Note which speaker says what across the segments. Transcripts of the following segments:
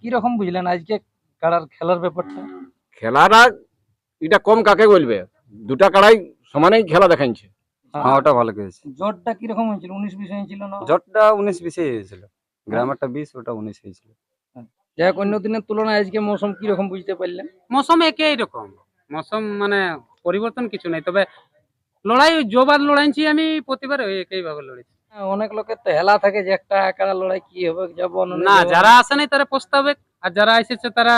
Speaker 1: কীরকম বুঝলেন আজকে কারার খেলার ব্যাপারটা?
Speaker 2: খেলাটা এটা কম কাকে বলবে? দুটা কাড়াই সমানেই খেলা দেখাচ্ছে
Speaker 3: হ্যাঁ। ওটা ভালো করেছে
Speaker 1: জোরটা কীরকম হয়েছিল? উনিশ বিশ হয়েছিল না?
Speaker 3: জটটা উনিশ বিশে হয়েছিল। গ্রামারটা বিশ ওটা উনিশ হয়েছিল।
Speaker 1: যাই অন্য দিনের তুলনায় আজকে মৌসুম কীরকম বুঝতে পারলেন?
Speaker 4: মৌসুম একই রকম। মৌসুম মানে পরিবর্তন কিছু নাই তবে লড়াই জোবার লড়াইছি আমি প্রতিবার ওই একই ভাবে লড়েছি।
Speaker 1: অনেক লোকের তো হেলা থাকে যে একটা কারা লড়াই কি হবে যাব না
Speaker 4: যারা আসে নাই তারা পস্তাবে আর যারা এসেছে তারা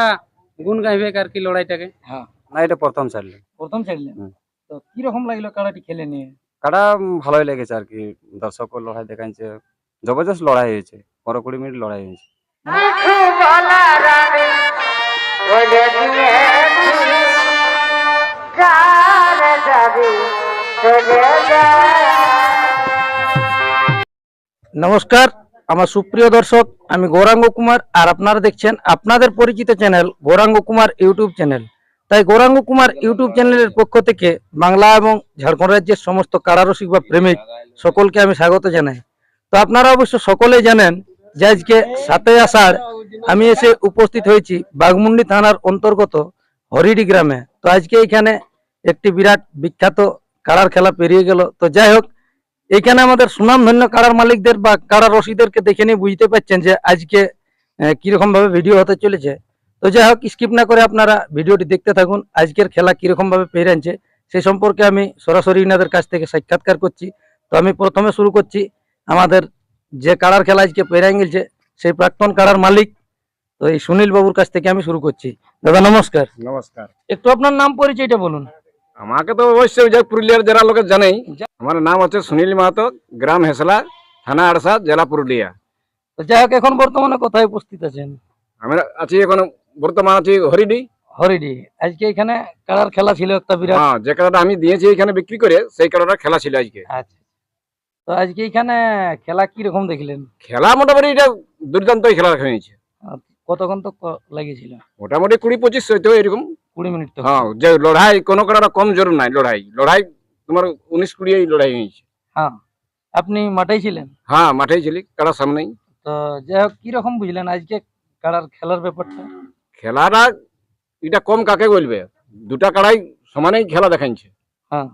Speaker 4: গুণ গাইবে আর কি লড়াইটাকে।
Speaker 1: হ্যাঁ।
Speaker 3: না এটা প্রথম ছাড়লেন
Speaker 1: প্রথম ছাড়লেন
Speaker 3: হুম।
Speaker 1: তো কীরকম লাগল কারাটি খেলে নিয়ে?
Speaker 3: উম, ভালোই লেগেছে আর কি। দর্শক লড়াই দেখাচ্ছে জবরদস্ত লড়াই হয়েছে। পনেরো কুড়ি মিনিট লড়াই হয়েছে।
Speaker 1: নমস্কার, আমার সুপ্রিয় দর্শক, আমি গৌরাঙ্গ কুমার, আর আপনারা দেখছেন আপনাদের পরিচিত channel Gouranga Kumar YouTube channel. তাই গৌরাঙ্গ কুমার ইউটিউব চ্যানেলের পক্ষ থেকে বাংলা এবং ঝাড়খণ্ড রাজ্যের সমস্ত কারারসিক বা প্রেমিক সকলকে আমি স্বাগত জানাই। তো আপনারা অবশ্য সকলেই জানেন যে আজকে সাতই আষাঢ় আমি এসে উপস্থিত হয়েছি বাঘমুন্ডি থানার অন্তর্গত হরিডি গ্রামে। তো আজকে এখানে একটি বিরাট বিখ্যাত কারার খেলা পেরিয়ে গেল। তো যাই হোক এখানে আমাদের সুনামধন্য কারার মালিকদের বা কারার রসিদেরকে দেখে নিয়ে বুঝতে পারছেন যে আজকে কীরকম ভাবে ভিডিও হতে চলেছে। তো যাই হোক স্কিপ না করে আপনারা ভিডিওটি দেখতে থাকুন আজকের খেলা কীরকম ভাবে পেরে আনছে সেই সম্পর্কে আমি সরাসরি ইনাদের কাছ থেকে সাক্ষাৎকার করছি। তো আমি প্রথমে শুরু করছি আমাদের যে কারার খেলা আজকে পেরে গেছে সেই প্রাক্তন কারার মালিক তো এই সুনীল বাবুর কাছ থেকে আমি শুরু করছি। দাদা নমস্কার।
Speaker 2: নমস্কার।
Speaker 1: একটু আপনার নাম পরিচয়টা বলুন।
Speaker 2: আমাকে তো অবশ্যই যে পুরুলিয়ার যারা লোকে জানেই আমার নাম হচ্ছে সুনীল মাহাতো গ্রাম হেসলা থানা আড়সা জেলা পুরুলিয়া।
Speaker 1: তো যাই হোক এখন বর্তমানে কোথায় উপস্থিত আছেন?
Speaker 2: আমি আছি এখন বর্তমান আছি হরিডি।
Speaker 1: হরিডি। আজকে এখানে কালার খেলা ছিল একটা বিরাট।
Speaker 2: হ্যাঁ যে কাড়াটা আমি দিয়েছি এখানে বিক্রি করে সেই কাড়াটা খেলা ছিল আজকে।
Speaker 1: আচ্ছা। তো আজকে এখানে খেলা কি রকম দেখলেন?
Speaker 2: খেলা মোটামুটি এটা দুর্দান্তই খেলা হয়েছে।
Speaker 1: কতক্ষণ তো লাগিয়েছিল?
Speaker 2: মোটামুটি কুড়ি পঁচিশ হইতো এরকম।
Speaker 1: কুড়ি মিনিট তো
Speaker 2: হ্যাঁ যে লড়াই কোনো কাড়াটা কম জোর নাই লড়াই। লড়াই তোমার উনিশ কুড়ি লড়াই হয়েছে।
Speaker 1: হ্যাঁ আপনি মাঠেই ছিলেন?
Speaker 2: হ্যাঁ মাঠেই ছিলি কাড়া সামনেই।
Speaker 1: তো যাই হোক কি রকম বুঝলেন আজকে কারার খেলার ব্যাপারটা?
Speaker 2: খেলাটা এটা কম কাকে বলবে? দুটা কাড়াই সমানেই খেলা দেখাচ্ছে
Speaker 1: হ্যাঁ।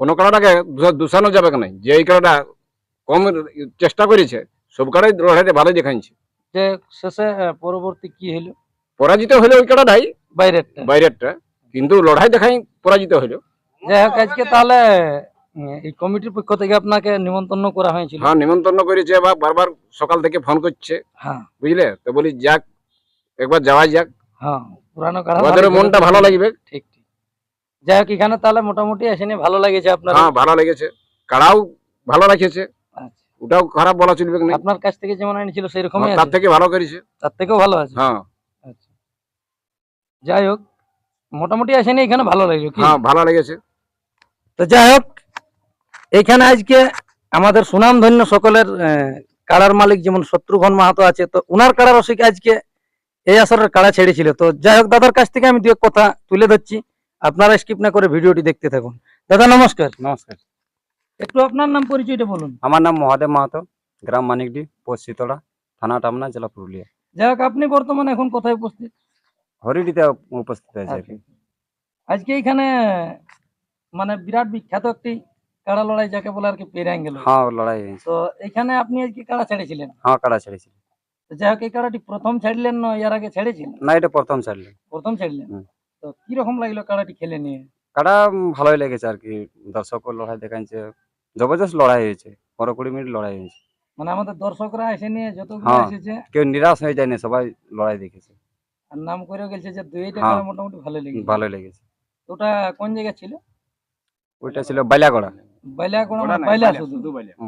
Speaker 2: কোনো কাড়াটাকে দূষা- দূষানো যাবে না যে এই কাড়াটা কম চেষ্টা করেছে সব কাড়াই লড়াইটা ভালোই দেখাচ্ছে
Speaker 1: যে শেষে পরবর্তী কি হলো?
Speaker 2: পরাজিত হলে ওই কাড়াটাই
Speaker 1: বাইরেরটা।
Speaker 2: বাইরেরটা। কিন্তু লড়াই দেখাই পরাজিত হলো।
Speaker 1: যাই হোক আজকে তাহলে এই কমিটির পক্ষ থেকে আপনাকে নিমন্ত্রণ করা হয়েছিল।
Speaker 2: হ্যাঁ নিমন্ত্রণ করেছে বা বারবার সকাল থেকে ফোন করছে।
Speaker 1: হ্যাঁ।
Speaker 2: বুঝলে? তো বলি যাক একবার যাওয়া যাক।
Speaker 1: হ্যাঁ পুরানো কারা
Speaker 2: ওদের মনটা ভালো লাগবে।
Speaker 1: ঠিক ঠিক। যাই হোক এখানে তাহলে মোটামুটি এসে নিয়ে ভালো লেগেছে আপনার।
Speaker 2: হ্যাঁ ভালো লেগেছে। কাড়াও ভালো রাখেছে।
Speaker 1: আচ্ছা।
Speaker 2: ওটাও খারাপ বলা চলবে না।
Speaker 1: আপনার কাছ থেকে যেমন আইন ছিল সেরকমই
Speaker 2: তার থেকে ভালো করেছে।
Speaker 1: তার থেকেও ভালো আছে।
Speaker 2: হ্যাঁ।
Speaker 1: যাই হোক মোটামুটি আসেনি এখানে ভালো লাগল কি?
Speaker 2: হ্যাঁ ভালো লেগেছে।
Speaker 1: তো যাই হোক এখানে আজকে আমাদের সুনামধন্য সকলের কাড়ার মালিক যেমন শত্রুঘ্ন মাহাতো আছে তো উনার কাড়ার রসিক আজকে এই আসরের কাড়া ছেড়েছিল। তো যাই হোক দাদার কাছ থেকে আমি দু এক কথা তুলে ধরছি। আপনারা স্কিপ না করে ভিডিওটি দেখতে থাকুন। দাদা নমস্কার।
Speaker 3: নমস্কার।
Speaker 1: একটু আপনার নাম পরিচয়টা বলুন।
Speaker 3: আমার নাম মহাদেব মাহাতো গ্রাম মানিকডি পোস্ট শীতলা থানা টামনা জেলা পুরুলিয়া।
Speaker 1: যাই হোক আপনি বর্তমানে এখন কোথায় উপস্থিত?
Speaker 3: হরিডিতে উপস্থিত আছে
Speaker 1: আজকে এখানে মানে বিরাট বিখ্যাত একটি কাড়া লড়াই যাকে বলে আর কি পেরাং গেল
Speaker 3: হ্যাঁ লড়াই
Speaker 1: তো এখানে আপনি আজকে কাড়া ছেড়েছিলেন?
Speaker 3: হ্যাঁ কাড়া ছেড়েছিল
Speaker 1: তো যাই হোক এই কাড়াটি প্রথম ছাড়লেন না এর আগে ছেড়েছিলেন?
Speaker 3: না এটা প্রথম ছাড়লেন।
Speaker 1: প্রথম ছাড়লেন। তো কীরকম লাগল কাড়াটি খেলে নিয়ে?
Speaker 3: উম, ভালোই লেগেছে আর কি। দর্শক লড়াই দেখাচ্ছে জবরদস্ত লড়াই হয়েছে। পনেরো কুড়ি মিনিট লড়াই হয়েছে।
Speaker 1: মানে আমাদের দর্শকরা এসে নিয়ে যতগুলো
Speaker 3: হ্যাঁ।
Speaker 1: এসেছে
Speaker 3: কেউ নিরাশ হয়ে যায়নি সবাই লড়াই দেখেছে।
Speaker 1: আর নাম করেও গেছে যে দুইটা
Speaker 3: হ্যাঁ।
Speaker 1: কাড়া মোটামুটি ভালো লেগেছে।
Speaker 3: ভালোই লেগেছে।
Speaker 1: ওটা কোন জায়গা ছিল?
Speaker 3: ওইটা ছিল বাইলাগড়া।
Speaker 1: বাইলা কোন বাইলা শুধু?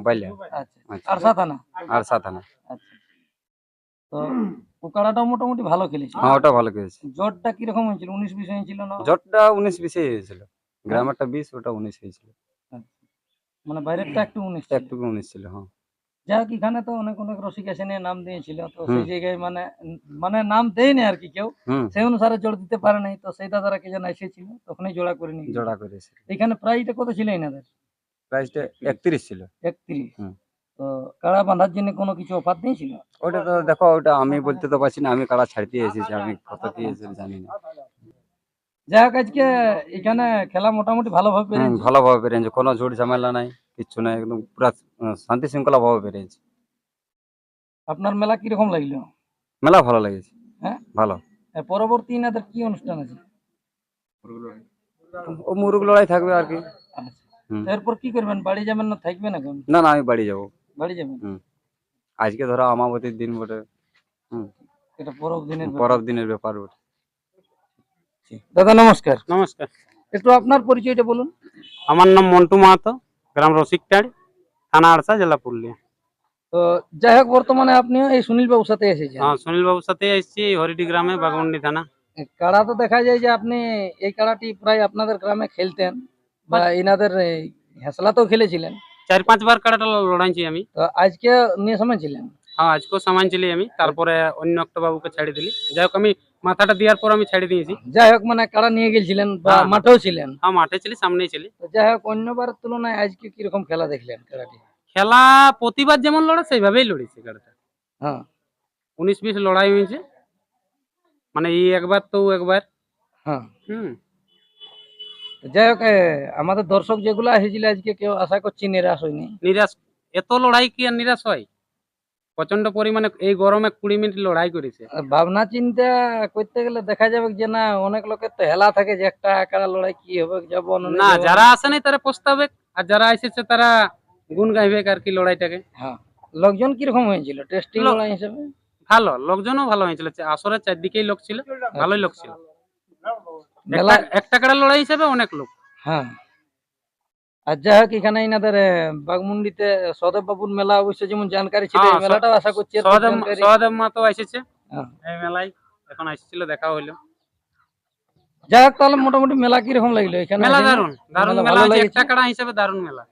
Speaker 3: বাইলা।
Speaker 1: আচ্ছা
Speaker 3: আচ্ছা।
Speaker 1: আর সাতানা?
Speaker 3: আর সাথানা
Speaker 1: আচ্ছা। তো ও কাড়াটাও মোটামুটি ভালো খেলেছে?
Speaker 3: হ্যাঁ ওটা ভালো করেছে
Speaker 1: জটটা কীরকম হয়েছিল? উনিশ বিশ হয়েছিল না?
Speaker 3: জটটা উনিশ বিশে হয়েছিল। গ্রামারটা বিশ ওটা উনিশ হয়েছিল।
Speaker 1: মানে বাইরেরটা একটু উনিশ ছিল।
Speaker 3: একটু উনিশ ছিল হ্যাঁ।
Speaker 1: যাই হোক এখানে তো অনেক অনেক রসিক এসে নিয়ে নাম দিয়েছিল তো সেই জায়গায় মানে মানে নাম দেয়নি আর কি কেউ। সেই অনুসারে জোর দিতে পারে নাই তো সেই দাদারা কে যেন এসেছিল তখনই জোড়া করে গেছে।
Speaker 3: জোড়া করেছে
Speaker 1: এখানে প্রাইসটা কত ছিল এনাদের?
Speaker 3: প্রাইসটা একত্রিশ ছিল।
Speaker 1: একত্রিশ। তো কাড়া বাঁধার জন্য কোনো কিছু অফার দিয়েছিল?
Speaker 3: ওটা তো দেখো ওটা আমি বলতে তো পারছি না আমি কারা ছাড়তে এসেছি আমি কত কি জানি না।
Speaker 1: যাই হোক আজকে এখানে খেলা মোটামুটি ভালোভাবে
Speaker 3: ভালোভাবে পেরেছে কোনো ঝুট ঝামেলা নাই। কিচ্ছু নাই একদম পুরা শান্তি শৃঙ্খলা ভাবে পেরেছে
Speaker 1: আপনার মেলা কীরকম লাগল?
Speaker 3: মেলা ভালো লেগেছে।
Speaker 1: হ্যাঁ?
Speaker 3: ভালো।
Speaker 1: পরবর্তী ইনাদের কি অনুষ্ঠান আছে?
Speaker 3: ও মুরুগ লড়াই থাকবে আর কি।
Speaker 1: আচ্ছা। এরপর কি করবেন? বাড়ি যাবেন না থাকবেন এখন
Speaker 3: না না আমি বাড়ি যাব।
Speaker 1: বাড়ি যাবেন?
Speaker 3: আজকে ধরো আমাবতীর দিন বটে।
Speaker 1: এটা পরব দিনের।
Speaker 3: পরব দিনের ব্যাপার বটে।
Speaker 1: দাদা নমস্কার।
Speaker 4: নমস্কার।
Speaker 1: একটু আপনার পরিচয়টা বলুন।
Speaker 4: আমার নাম মন্টু মাহাতো। গ্রাম রসিকটাড়ি থানা আড়সা জেলা পুরুলিয়া।
Speaker 1: তো যাই হোক বর্তমানে আপনি এই সুনীল বাবুর সাথে এসেছেন।
Speaker 4: হ্যাঁ সুনীল বাবুর সাথে এসেছি হরিডি গ্রামে বাগমন্ডি থানা।
Speaker 1: কাড়া তো দেখা যায় যে আপনি এই কাড়াটি প্রায় আপনাদের গ্রামে খেলতেন বা এনাদের হেসলাতেও খেলেছিলেন।
Speaker 4: চার পাঁচবার কাড়াটা লড়াইছি আমি।
Speaker 1: তো আজকে নিয়ে সময় ছিলেন?
Speaker 4: হ্যাঁ আজকেও সামান ছিলি আমি তারপরে অন্য একটা বাবুকে ছেড়ে দিলি। যাই হোক আমি মাথাটা দেওয়ার পর আমি ছেড়ে দিয়েছি।
Speaker 1: যাই হোক মানে কারা নিয়ে গেছিলেন বা
Speaker 4: হ্যাঁ।
Speaker 1: মাঠেও ছিলেন?
Speaker 4: হ্যাঁ মাঠে ছিলি সামনেই ছিলি।
Speaker 1: যাই হোক অন্যবারের তুলনায় আজকে কীরকম খেলা দেখলেন কাড়াটি
Speaker 4: খেলা প্রতিবার যেমন লড়ে সেইভাবেই লড়েছে কাড়াটা
Speaker 1: হ্যাঁ।
Speaker 4: উনিশ বিশ লড়াই হয়েছে। মানে এই একবার তো একবার।
Speaker 1: হ্যাঁ।
Speaker 4: হুম।
Speaker 1: যাই হোক আমাদের দর্শক যেগুলো এসেছিল আজকে কেউ আশা করছি নিরাশ হয়নি।
Speaker 4: নিরাশ এত লড়াই কি আর নিরাশ হয়? প্রচণ্ড পরিমাণে এই গরমে কুড়ি মিনিট লড়াই করেছে।
Speaker 1: আর ভাবনা চিন্তা করতে গেলে দেখা যাবে যে না অনেক লোকের তো হেলা থাকে যে একটা কাড়া লড়াই কি হবে যাব না
Speaker 4: যারা আসে নাই তারা পস্তাবে আর যারা এসেছে তারা গুণ গাইবে আর কি লড়াইটাকে।
Speaker 1: হ্যাঁ। লোকজন কীরকম হয়েছিল? টেস্টিং লড়াই হিসেবে?
Speaker 4: ভালো লোকজনও ভালো হয়েছিল। আসরের চারদিকেই লোক ছিল ভালোই লোক ছিল। একটা- একটা কাড়া লড়াই হিসেবে অনেক লোক।
Speaker 1: হ্যাঁ। আর যাই হোক এখানে ইনাদের এ, বাগমুন্ডিতে সদব বাবুর মেলা অবশ্য যেমন জানকারি ছিল এই
Speaker 4: হ্যাঁ,
Speaker 1: মেলাটাও আশা করছি জানকারি-
Speaker 4: সহদেব এসেছে।
Speaker 1: হ্যাঁ।
Speaker 4: এই মেলায় এখন দেখা
Speaker 1: যাই হোক তাহলে মোটামুটি মেলা কীরকম লাগল এখানে?
Speaker 4: মেলা দারুণ দারুণ
Speaker 1: মেলা
Speaker 4: একটা কাড়া হিসেবে দারুণ মেলা।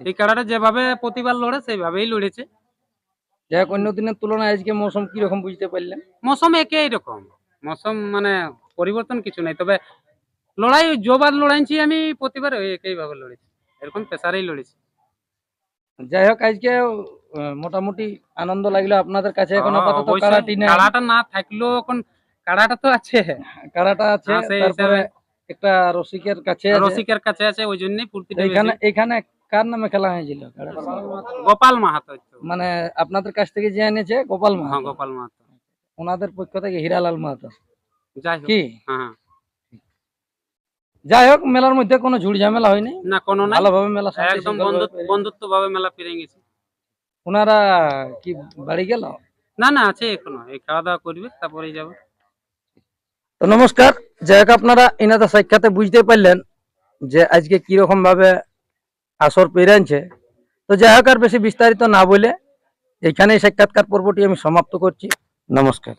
Speaker 4: এই কাড়াটা যেভাবে প্রতিবার লড়ে সেইভাবেই লড়েছে।
Speaker 1: যাই হোক অন্য দিনের তুলনায় আজকে মৌসুম কীরকম বুঝতে পারলেন?
Speaker 4: মৌসুম একই রকম। মৌসুম মানে পরিবর্তন কিছু নাই তবে লড়াই জোবার লড়াইছি আমি প্রতিবার ওই একই ভাবে লড়েছি। এরকম পেশারেই লড়েছি।
Speaker 1: যাই হোক আজকে মোটামুটি আনন্দ লাগল আপনাদের কাছে। এখন
Speaker 4: হ্যাঁ,
Speaker 1: আপাতত। কাড়াটি নেই।
Speaker 4: কাড়াটা না থাকলেও এখন কারাটা তো আছে।
Speaker 1: কাড়াটা আছে।
Speaker 4: হ্যাঁ,
Speaker 1: তারপরে একটা রসিকের কাছে আছে।
Speaker 4: রসিকের কাছে আছে ওই জন্যই
Speaker 1: তো
Speaker 4: ফুর্তিটা
Speaker 1: এখানে এখানে কার নামে খেলা হয়েছিল
Speaker 4: গোপাল মাহাতো
Speaker 1: মানে আপনাদের কাছ থেকে যে এনেছে গোপাল
Speaker 4: হ্যাঁ
Speaker 1: মাহাতো।
Speaker 4: গোপাল মাহাতো।
Speaker 1: ওনাদের পক্ষ থেকে হীরালাল মাহাতো।
Speaker 4: যাই
Speaker 1: কি?
Speaker 4: হ্যাঁ হ্যাঁ।
Speaker 1: যাই হোক মেলার মধ্যে কোনো ঝুড় ঝামেলা হয়নি।
Speaker 4: না কোনো নাই।
Speaker 1: ভালোভাবে মেলা
Speaker 4: একদম বন্ধুত্ব ভাবে মেলা ফিরে গেছে।
Speaker 1: ওনারা কি বাড়ি গেল?
Speaker 4: না না আছে এখনও। এই খাওয়া দাওয়া করবে তারপরেই যাবে।
Speaker 1: তো নমস্কার। যাই হোক আপনারা এনাদের সাক্ষাতে বুঝতে পারলেন যে আজকে কীরকম ভাবে আসর পেরানছে তো যাই হোক আর বেশি বিস্তারিত না বলে এখানেই সাক্ষাৎকার পর্বটি আমি সমাপ্ত করছি। নমস্কার।